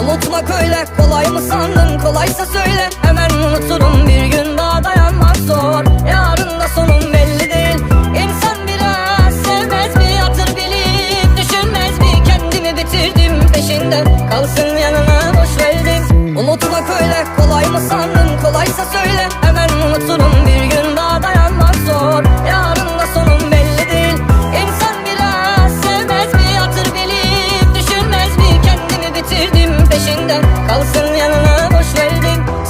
Unutmak öyle kolay mı sandın? Kolaysa söyle. Hemen unuturum bir gün daha dayanmak zor. Yarın da sonum belli değil. İnsan biraz sevmez mi hatır bilip Düşünmez mi? Kendimi bitirdim peşinden. Kalsın yanına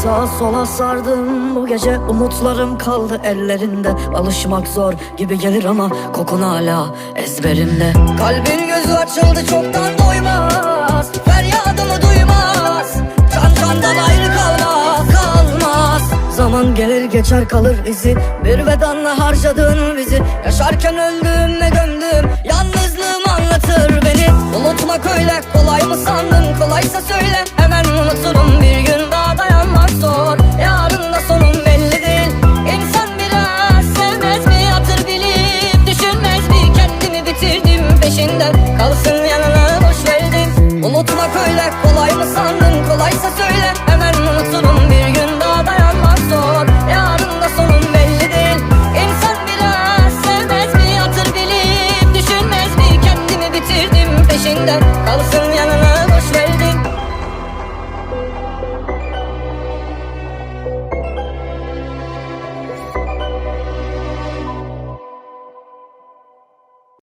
Sağa sola sardım. Bu gece umutlarım kaldı ellerinde. Alışmak zor gibi gelir ama kokun hala ezberimde. Kalbin gözü açıldı çoktan doymaz. Feryadımı duymaz. Can candan ayrı kalmaz kalmaz. Zaman gelir geçer kalır izi. Bir vedanla harcadığın bizi. Yaşarken öldüm ve peşinden. Kalsın yanına boş verdim Unutmak öyle kolay mı sandın? Kolaysa söyle. Hemen unuturum Bir gün daha dayanmak zor. Yarın da sonum belli değil. İnsan biraz sevmez mi Hatır bilip düşünmez mi? Kendimi bitirdim peşinden. Kalsın yanına boş ver